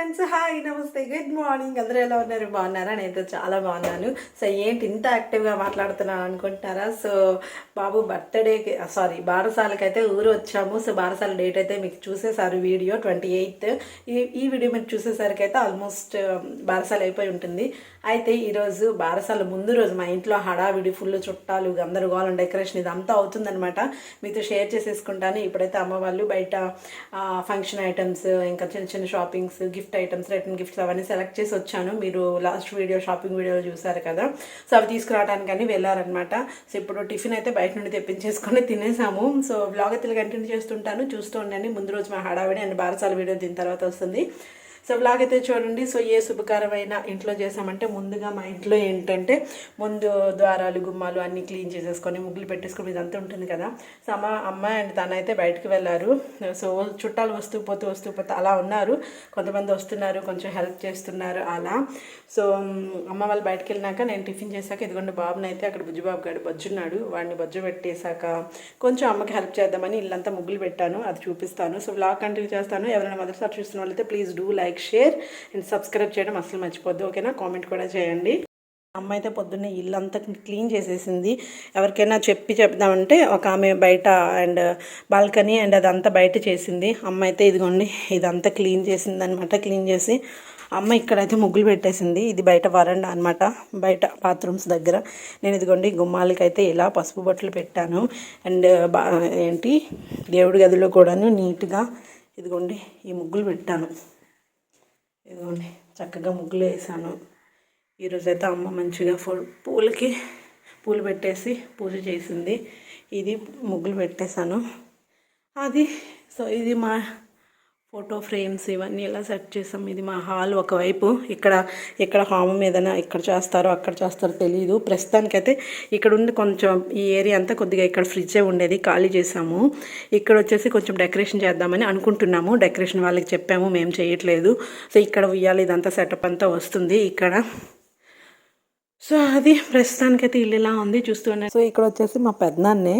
Friends hi నమస్తే. Good morning అందరూ ఎలా ఉన్నారు? బాగున్నారా? నేనైతే చాలా బాగున్నాను. సో ఏంటి ఇంత యాక్టివ్గా మాట్లాడుతున్నాను అనుకుంటున్నారా? సో బాబు బర్త్డేకి సారీ uh, బారసాలకి అయితే ఊరు వచ్చాము. సో బారసాల డేట్ అయితే మీకు చూసేసారు వీడియో ట్వంటీ ఎయిత్ ఈ ఈ వీడియో మీరు చూసేసరికి అయితే ఆల్మోస్ట్ um, బారసాల అయిపోయి ఉంటుంది. అయితే ఈరోజు బారసాల ముందు రోజు మా ఇంట్లో హడావిడి ఫుల్ చుట్టాలు గందరగోళం డెకరేషన్ ఇదంతా అవుతుందన్నమాట. మీతో షేర్ చేసేసుకుంటాను. ఇప్పుడైతే అమ్మ వాళ్ళు బయట uh, ఫంక్షన్ ఐటమ్స్ ఇంకా చిన్న చిన్న shoppings gift items return gifts అవన్నీ సెలెక్ట్ చేసి వచ్చాను. మీరు లాస్ట్ వీడియో షాపింగ్ వీడియోలో చూసారు కదా. సో అవి తీసుకురావడానికి అని వెళ్ళారనమాట సో ఇప్పుడు టిఫిన్ అయితే బయట నుండి తెప్పించేసుకొని తినేసాము. సో బ్లాగ్ అయితే కంటిన్యూ చేస్తుంటాను. చూస్తూ ఉండండి. ముందు రోజు మా హడావిడి అండ్ బారసాల వీడియో దీని తర్వాత వస్తుంది. సో బ్లాగ్ అయితే చూడండి. సో ఏ శుభకరమైన ఇంట్లో చేసామంటే ముందుగా మా ఇంట్లో ఏంటంటే ముందు ద్వారాలు గుమ్మాలు అన్నీ క్లీన్ చేసేసుకొని ముగ్గులు పెట్టేసుకొని ఇదంతా ఉంటుంది కదా. సో అమ్మ అమ్మ అండ్ తన అయితే బయటకు వెళ్ళారు. సో చుట్టాలు వస్తూ పోతూ వస్తూ పోతూ అలా ఉన్నారు. కొంతమంది వస్తున్నారు కొంచెం హెల్ప్ చేస్తున్నారు అలా. సో అమ్మ వాళ్ళు బయటకు వెళ్ళినాక నేను టిఫిన్ చేశాక ఇదిగోండి బాబుని అయితే అక్కడ బుజ్జుబాబు గారు బజ్జున్నాడు. వాడిని బజ్జు పెట్టేశాక కొంచెం అమ్మకి హెల్ప్ చేద్దామని ఇల్లంతా ముగ్గులు పెట్టాను. అది చూపిస్తాను. సో బ్లాగ్ కంటిన్యూ చేస్తాను. ఎవరైనా మొదటిసారి చూస్తున్న వాళ్ళైతే please do like share and subscribe చేయడం అసలు మర్చిపోద్దు ఓకేనా? కామెంట్ కూడా చేయండి. అమ్మ అయితే పొద్దున్నే ఇల్లంతా క్లీన్ చేసేసింది. ఎవరికైనా చెప్పి చెప్దామంటే ఒక ఆమె బయట అండ్ బాల్కనీ అండ్ అదంతా బయట చేసింది. అమ్మ అయితే ఇదిగోండి ఇదంతా క్లీన్ చేసింది అనమాట క్లీన్ చేసి. అమ్మ ఇక్కడైతే ముగ్గులు పెట్టేసింది. ఇది బయట వరండా అనమాట బయట బాత్రూమ్స్ దగ్గర. నేను ఇదిగోండి గుమ్మాలకి అయితే ఇలా పసుపు బొట్లు పెట్టాను. అండ్ బా ఏంటి దేవుడి గదిలో కూడాను నీట్గా ఇదిగోండి ఈ ముగ్గులు పెట్టాను. ఇదిగోండి చక్కగా ముగ్గులు వేసాను. ఈరోజైతే అమ్మ మంచిగా పూలకి పూలు పెట్టేసి పూజ చేసింది. ఇది ముగ్గులు పెట్టేశాను. అది సో ఇది మా ఫోటో ఫ్రేమ్స్ ఇవన్నీ ఇలా సెట్ చేసాం ఇది మా హాల్ ఒకవైపు. ఇక్కడ ఇక్కడ హామం ఏదైనా ఇక్కడ చేస్తారో అక్కడ చేస్తారో తెలియదు ప్రస్తుతానికైతే ఇక్కడ ఉండి కొంచెం ఈ ఏరియా అంతా కొద్దిగా ఇక్కడ ఫ్రిడ్జే ఉండేది ఖాళీ చేసాము ఇక్కడ వచ్చేసి కొంచెం డెకరేషన్ చేద్దామని అనుకుంటున్నాము. డెకరేషన్ వాళ్ళకి చెప్పాము మేము చేయట్లేదు. సో ఇక్కడ ఉయ్యాలి ఇదంతా సెటప్ అంతా వస్తుంది. ఇక్కడ సో అది ప్రస్తుతానికైతే ఇల్లు ఇలా ఉంది చూస్తూనే సో ఇక్కడ వచ్చేసి మా పెద్దనాన్నే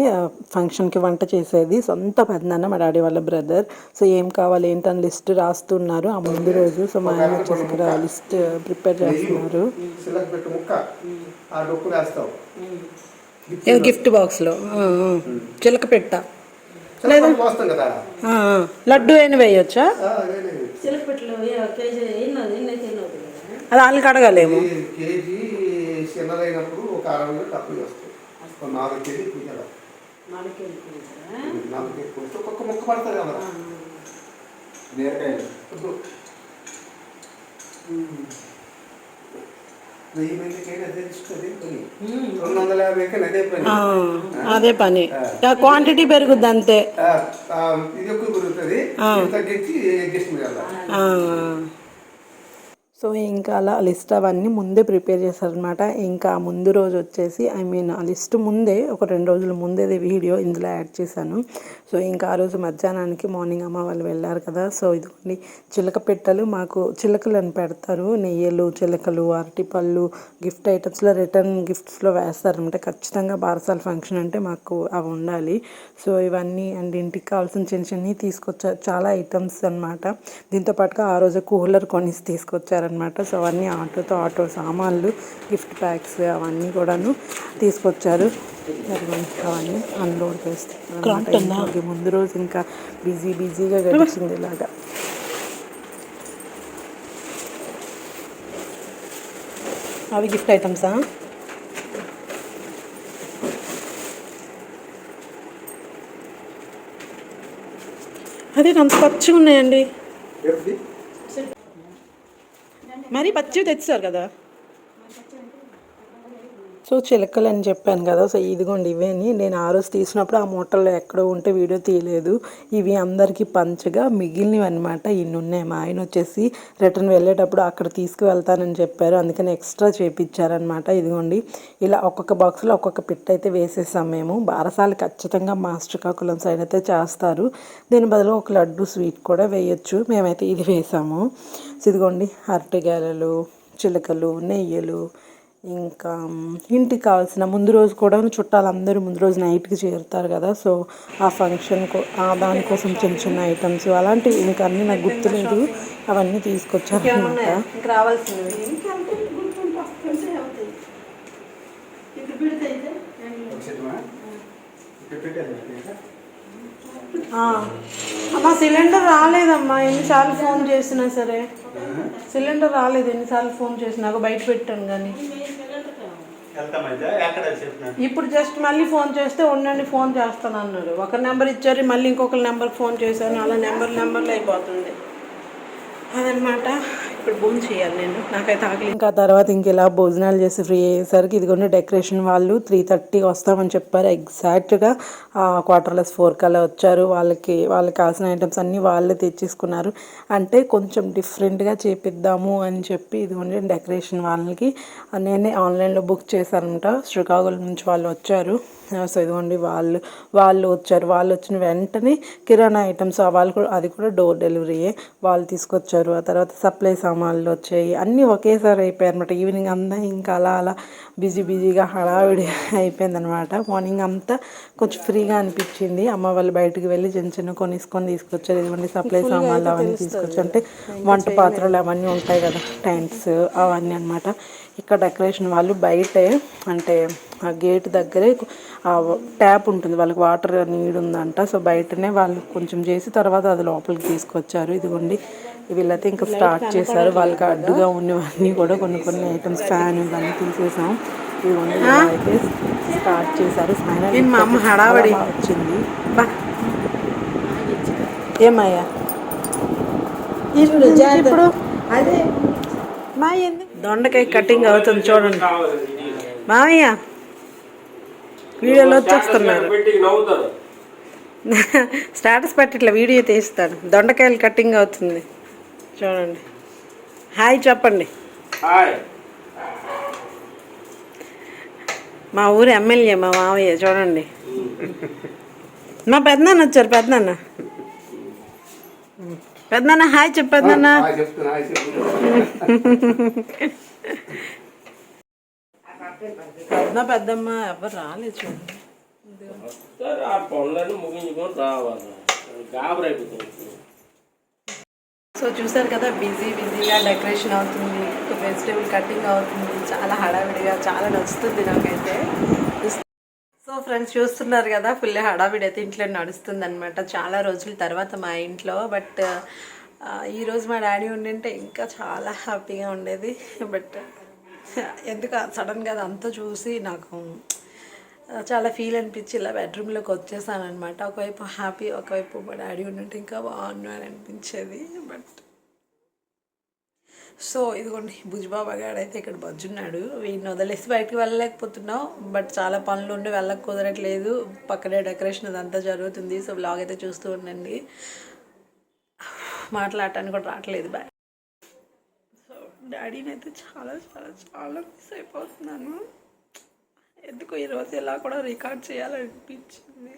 ఫంక్షన్కి వంట చేసేది. సొంత పెద్దనాన్న మా డాడీ వాళ్ళ బ్రదర్. సో ఏం కావాలి ఏంటని లిస్ట్ రాస్తున్నారు. ఆ ముందు రోజు సో మా ఆయన వచ్చేసి ఇక్కడ లిస్ట్ ప్రిపేర్ చేస్తున్నారు. సిలక్ పెట్టు ముక్క. ఆ డొక్కు వేస్తావు ఇది గిఫ్ట్ బాక్స్లో? చిలక పెట్ట. ఆ. లడ్డు అయిన వేయొచ్చా? అదే, వాళ్ళకి అడగాలేము. కేజీ చిన్నదైనప్పుడు ఒక అరవై వేలు తక్కువ వస్తాయి. ఒక నాలుగు కేజీ పూజలు నాలుగు కేజీ పూజ ఒక్కొక్క ముక్క పడుతుంది కదా బీరకాయలు. ఇప్పుడు వెయ్యి మందికైనా అదే పని. రెండు వందల యాభైకైనా అదే పని. ఆ, అదే పని. క్వాంటిటీ పెరుగుద్ది అంతే. ఇది ఎక్కువ పెరుగుతుంది. తగ్గించి అడ్జస్ట్ చేయాలి ఆ. సో ఇంకా అలా లిస్ట్ అవన్నీ ముందే ప్రిపేర్ చేశారనమాట. ఇంకా ముందు రోజు వచ్చేసి ఐ మీన్ ఆ లిస్ట్ ముందే ఒక రెండు రోజుల ముందే వీడియో ఇందులో యాడ్ చేశాను. సో ఇంకా ఆ రోజు మధ్యాహ్నానికి మార్నింగ్ అమ్మ వాళ్ళు వెళ్ళారు కదా సో ఇదిగోండి. చిలక పెట్టలు మాకు చిలకలను పెడతారు. నెయ్యలు చిలకలు అరటిపళ్ళు గిఫ్ట్ ఐటమ్స్లో రిటర్న్ గిఫ్ట్స్లో వేస్తారనమాట. ఖచ్చితంగా బారసాల ఫంక్షన్ అంటే మాకు అవి ఉండాలి. సో ఇవన్నీ అండ్ ఇంటికి కావాల్సిన చిన్న చిన్నవి తీసుకొచ్చారు చాలా ఐటమ్స్ అనమాట దీంతో పాటుగా ఆ రోజు కూలర్ కొనిసి తీసుకొచ్చారనమాట సో అవన్నీ ఆటోతో ఆటో సామాన్లు గిఫ్ట్ ప్యాక్స్ అవన్నీ కూడాను తీసుకొచ్చారు. అవన్నీ అన్లోడ్ చేస్తారు ముందు రోజు ఇంకా బిజీ బిజీగా గడిచింది ఇలాగా. అవి గిఫ్ట్ ఐటమ్సా? అదే అంత పచ్చిగా ఉన్నాయండి మరి పచ్చివి తెచ్చారు కదా. సో చిలకలు అని చెప్పాను కదా సో ఇదిగోండి ఇవేని. నేను ఆ రోజు తీసినప్పుడు ఆ మూటల్లో ఎక్కడో ఉంటే వీడియో తీయలేదు. ఇవి అందరికీ పంచగా మిగిలినవి అనమాట ఇన్ని ఉన్నాయి. మా ఆయన వచ్చేసి రిటర్న్ వెళ్ళేటప్పుడు అక్కడ తీసుకువెళ్తానని చెప్పారు. అందుకని ఎక్స్ట్రా చేపించారనమాట ఇదిగోండి. ఇలా ఒక్కొక్క బాక్స్లో ఒక్కొక్క పిట్ అయితే వేసేసాం మేము. బారసాలు ఖచ్చితంగా మా శ్రీకాకుళం సైడ్ అయితే చేస్తారు. దీని బదులు ఒక లడ్డు స్వీట్ కూడా వేయొచ్చు. మేమైతే ఇది వేసాము. సో ఇదిగోండి. అరటిగాయలు చిలకలు నెయ్యలు ఇంకా ఇంటికి కావాల్సిన ముందు రోజు కూడా చుట్టాలు అందరూ ముందు రోజు నైట్కి చేరుతారు కదా సో ఆ ఫంక్షన్ దానికోసం చిన్న చిన్న ఐటమ్స్ అలాంటివి ఇంకా అన్నీ నాకు గుర్తులేదు అవన్నీ తీసుకొచ్చారు అనమాట రావాల్సినవి అమ్మా సిలిండర్ రాలేదమ్మా. ఎన్నిసార్లు ఫోన్ చేసినా సరే. సిలిండర్ రాలేదు. ఎన్నిసార్లు ఫోన్ చేసినా? నాకు బయట పెట్టాను కానీ ఇప్పుడు జస్ట్ మళ్ళీ ఫోన్ చేస్తే ఉండండి ఫోన్ చేస్తాను అన్నారు ఒక నెంబర్ ఇచ్చారు మళ్ళీ ఇంకొక నెంబర్ ఫోన్ చేశాను అలా నెంబర్ నెంబర్లు అయిపోతుంది. అదనమాట ఇప్పుడు భోజనం చేయాలి నేను. నాకైతే ఆకలి. ఇంకా తర్వాత ఇంకెలా భోజనాలు చేసి ఫ్రీ అయ్యేసరికి ఇదిగోండి డెకరేషన్ వాళ్ళు త్రీ థర్టీకి వస్తామని చెప్పారు. ఎగ్జాక్ట్గా క్వార్టర్లెస్ ఫోర్ కల్లా వచ్చారు. వాళ్ళకి వాళ్ళకి కావాల్సిన ఐటమ్స్ అన్నీ వాళ్ళే తెచ్చేసుకున్నారు. అంటే కొంచెం డిఫరెంట్గా చేపిద్దాము అని చెప్పి ఇదిగోండి డెకరేషన్ వాళ్ళకి. నేనే ఆన్లైన్లో బుక్ చేశానంట. శ్రీకాకుళం నుంచి వాళ్ళు వచ్చారు. సో ఇదిగోండి వాళ్ళు వాళ్ళు వచ్చారు. వాళ్ళు వచ్చిన వెంటనే కిరాణా ఐటమ్స్ వాళ్ళు కూడా అది కూడా డోర్ డెలివరీయే. వాళ్ళు తీసుకొచ్చారు. ఆ తర్వాత సప్లై సామాన్లు వచ్చాయి. అన్నీ ఒకేసారి అయిపోయాయి అనమాట ఈవినింగ్ అంతా ఇంకా అలా అలా బిజీ బిజీగా హడావిడి అయిపోయింది అనమాట మార్నింగ్ అంతా కొంచెం ఫ్రీగా అనిపించింది. అమ్మ వాళ్ళు బయటకు వెళ్ళి చిన్న చిన్న కొనిసుకొని తీసుకొచ్చారు. ఇదిగోండి సప్లై సామాన్లు అవన్నీ తీసుకొచ్చారు. అంటే వంట పాత్రలు అవన్నీ ఉంటాయి కదా. టెంట్స్ అవన్నీ అనమాట ఇక్కడ డెకరేషన్ వాళ్ళు బయటే అంటే ఆ గేట్ దగ్గరే ఆ ట్యాప్ ఉంటుంది. వాళ్ళకి వాటర్ నీడ్ ఉందంట. సో బయటనే వాళ్ళు కొంచెం చేసి తర్వాత అది లోపలికి తీసుకొచ్చారు. ఇదిగోండి. వీళ్ళైతే ఇంకా స్టార్ట్ చేశారు. వాళ్ళకి అడ్డుగా ఉన్నవన్నీ కూడా కొన్ని కొన్ని ఐటమ్స్ ఫ్యాన్ ఇవన్నీ తీసేసాం. ఇదిగోండి అయితే స్టార్ట్ చేశారు. ఫైనల్ మా అమ్మ హడావడి. వచ్చింది. ఏమయ్యా? ఇప్పుడు? అదే. మా దొండకాయ కటింగ్ అవుతుంది చూడండి. మామయ్య వీడియోలో వచ్చేస్తున్నారు పెట్టి నవ్వుతారు. స్టేటస్ పెట్టిట్లా వీడియో తీస్తాను దొండకాయలు కటింగ్ అవుతుంది. చూడండి. హాయ్ చెప్పండి. హాయ్. మా ఊరు ఎమ్మెల్యే మా మామయ్య చూడండి. మా పెద్దనాన్న వచ్చారు పెద్దనాన్న. పెద్దనాన్న హాయ్ చెప్పు పెద్దనాన్న హాయ్ చెప్తున్నా హాయ్ చెప్తున్నా పెద్ద పెద్దమ్మ ఎవరు రాలేదు చూడండి సరే ఆ పనులన్నీ ముగించుకొని రావాలి. గాబరైపోతుంది సో చూసారు కదా బిజీ బిజీగా డెకరేషన్ అవుతుంది వెజిటేబుల్ కటింగ్ అవుతుంది చాలా హడావిడిగా చాలా నచ్చుతుంది నాకైతే. సో ఫ్రెండ్స్ చూస్తున్నారు కదా ఫుల్ హడావిడి అయితే ఇంట్లో నడుస్తుంది అనమాట చాలా రోజుల తర్వాత మా ఇంట్లో బట్ ఈరోజు మా డాడీ ఉండింటే ఇంకా చాలా హ్యాపీగా ఉండేది. బట్ ఎందుకు సడన్గా అదంతా చూసి నాకు చాలా ఫీల్ అనిపించి ఇలా బెడ్రూమ్లోకి వచ్చేసాను అనమాట ఒకవైపు హ్యాపీ ఒకవైపు మా డాడీ ఉన్నట్టు ఇంకా బాగున్నాను అనిపించేది. బట్ సో ఇదిగోండి భుజ్బాబా గారు అయితే ఇక్కడ బజ్జున్నాడు. వీడిని వదిలేసి బయటికి వెళ్ళలేకపోతున్నాం. బట్ చాలా పనులు ఉండి వెళ్ళక కుదరట్లేదు. పక్కనే డెకరేషన్ అదంతా జరుగుతుంది. సో బ్లాగ్ అయితే చూస్తూ ఉండండి. మాట్లాడటానికి కూడా రావట్లేదు. బాయ్ డాడీని అయితే చాలా చాలా చాలా మిస్ అయిపోతున్నాను. ఎందుకు ఈరోజు ఇలా కూడా రికార్డ్ చేయాలనిపించింది.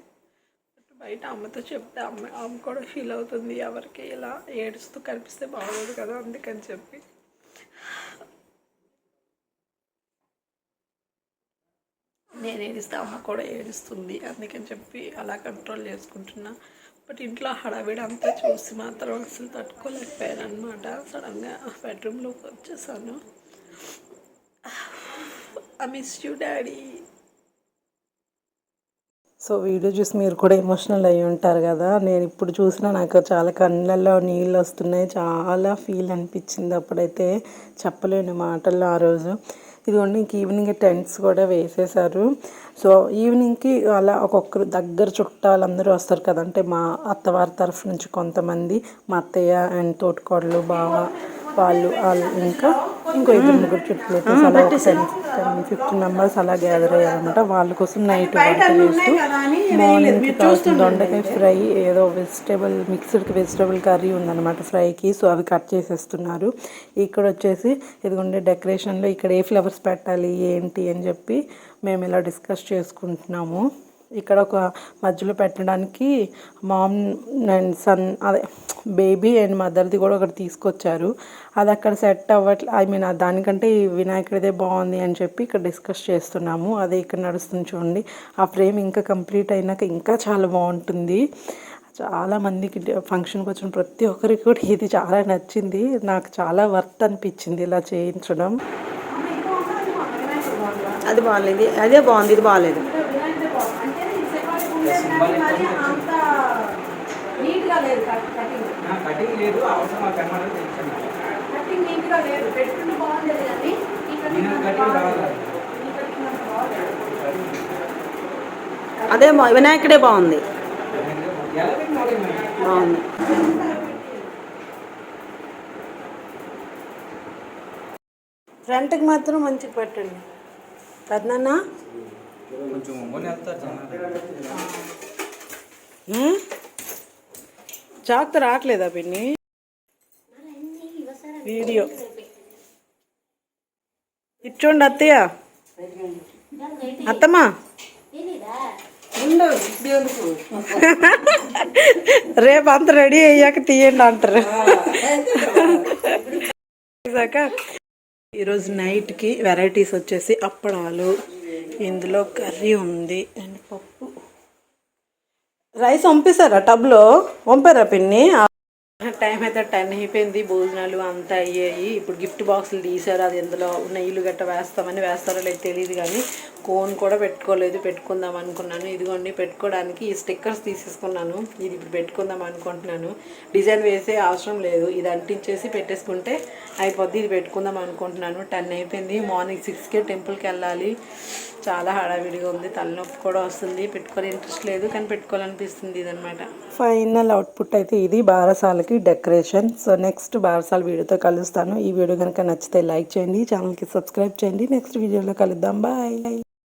బయట అమ్మతో చెప్తే అమ్మ అమ్మ కూడా ఫీల్ అవుతుంది. ఎవరికి ఇలా ఏడుస్తూ కనిపిస్తే బాగోదు కదా అందుకని చెప్పి. నేను ఏడిస్తే అమ్మ కూడా ఏడుస్తుంది. అందుకని చెప్పి అలా కంట్రోల్ చేసుకుంటున్నా. బట్ ఇంట్లో హడావిడి అంతా చూసి మాత్రం అసలు తట్టుకోలేకపోయాను అనమాట సడన్గా బెడ్రూమ్లోకి వచ్చేసాను. I miss you daddy so video చూసి మీరు కూడా ఎమోషనల్ అయ్యి ఉంటారు కదా. నేను ఇప్పుడు చూసినా నాకు చాలా కళ్ళల్లో నీళ్ళు వస్తున్నాయి. చాలా ఫీల్ అనిపించింది అప్పుడైతే. చెప్పలేని మాటల్లో ఆ రోజు. ఇదిగోండి ఇంక ఈవినింగ్ టెంట్స్ కూడా వేసేసారు సో ఈవినింగ్కి అలా ఒక్కొక్కరు దగ్గర చుట్టాలందరూ వస్తారు కదంటే మా అత్తవారి తరఫు నుంచి కొంతమంది మా అత్తయ్య అండ్ తోటికోడలు బావ వాళ్ళు వాళ్ళు ఇంకా ఇంకో ఇద్దరు ముగ్గురు చుట్టూ ఫిఫ్టీన్ మెంబర్స్ అలా గ్యాదర్ అయ్యారనమాట వాళ్ళ కోసం నైట్ వంట చేస్తూ మార్నింగ్ కావాల్సిన దొండకాయ ఫ్రై ఏదో వెజిటేబుల్ మిక్స్డ్ వెజిటేబుల్ కర్రీ ఉందన్నమాట ఫ్రైకి. సో అవి కట్ చేసేస్తున్నారు. ఇక్కడ వచ్చేసి ఇదిగోండి డెకరేషన్లో ఇక్కడ ఏ ఫ్లవర్స్ పెట్టాలి ఏంటి అని చెప్పి మేము ఇలా డిస్కస్ చేసుకుంటున్నాము. ఇక్కడ ఒక మధ్యలో పెట్టడానికి మామ్ అండ్ సన్ అదే బేబీ అండ్ మదర్ది కూడా ఒకటి తీసుకొచ్చారు. అది అక్కడ సెట్ అవ్వట్లే ఐ మీన్ దానికంటే ఈ వినాయకుడిదే బాగుంది అని చెప్పి ఇక్కడ డిస్కస్ చేస్తున్నాము. అదే ఇక్కడ నడుస్తుంది చూడండి. ఆ ఫ్రేమ్ ఇంకా కంప్లీట్ అయినాక ఇంకా చాలా బాగుంటుంది. చాలా మందికి ఫంక్షన్కి వచ్చిన ప్రతి ఒక్కరికి కూడా ఇది చాలా నచ్చింది. నాకు చాలా వర్త్ అనిపించింది ఇలా చేయించడం. అది బాగాలేదు అదే బాగుంది. ఇది బాగాలేదు కటింగ్ లేదు అవసరం కటింగ్ నీట్గా లేదు పెట్టుకుంటే బాగుండేది కానీ అదే వినాయకుడే బాగుంది. బాగుంది. ఫ్రంట్కి మాత్రం మంచిగా పెట్టండి. పెద్దనాన్న కొంచెం ఒంగోని వెళ్తారు జనాలు. చాక్తో రావట్లేదా పిన్ని? వీడియో. ఇచ్చోండి అత్తయ్య. అత్తమ్మా. రేపు అంత రెడీ అయ్యాక తీయండి అంటారు. ఈరోజు నైట్కి వెరైటీస్ వచ్చేసి అప్పడాలు ఇందులో కర్రీ ఉంది అండ్ పప్పు. రైస్ పంపిస్తారా టబ్లో? పంపారా పిన్ని? టైం అయితే టెన్ అయిపోయింది భోజనాలు అంతా అయ్యాయి. ఇప్పుడు గిఫ్ట్ బాక్సులు తీసారు అది ఎందులో నెయ్యిలు గట్ట వేస్తామని వేస్తారో లేదు తెలియదు కానీ కోన్ కూడా పెట్టుకోలేదు పెట్టుకుందాం అనుకున్నాను. ఇదిగోండి పెట్టుకోవడానికి ఈ స్టిక్కర్స్ తీసేసుకున్నాను. ఇది ఇప్పుడు పెట్టుకుందాం అనుకుంటున్నాను. డిజైన్ వేసే అవసరం లేదు. ఇది అంటించేసి పెట్టేసుకుంటే అయిపోద్ది. ఇది పెట్టుకుందాం అనుకుంటున్నాను. టెన్ అయిపోయింది. మార్నింగ్ సిక్స్కే టెంపుల్కి వెళ్ళాలి. చాలా హడావిడిగా ఉంది. తలనొప్పి కూడా వస్తుంది. పెట్టుకోవాలి. ఇంట్రెస్ట్ లేదు. కానీ పెట్టుకోవాలనిపిస్తుంది ఇదనమాట. ఫైనల్ అవుట్పుట్ అయితే ఇది. బారసాలకి డెకరేషన్. సో నెక్స్ట్ బారసాల వీడియోతో కలుస్తాను. ఈ వీడియో కనుక నచ్చితే లైక్ చేయండి. ఛానల్కి సబ్స్క్రైబ్ చేయండి. నెక్స్ట్ వీడియోలో కలుద్దాం. బాయ్.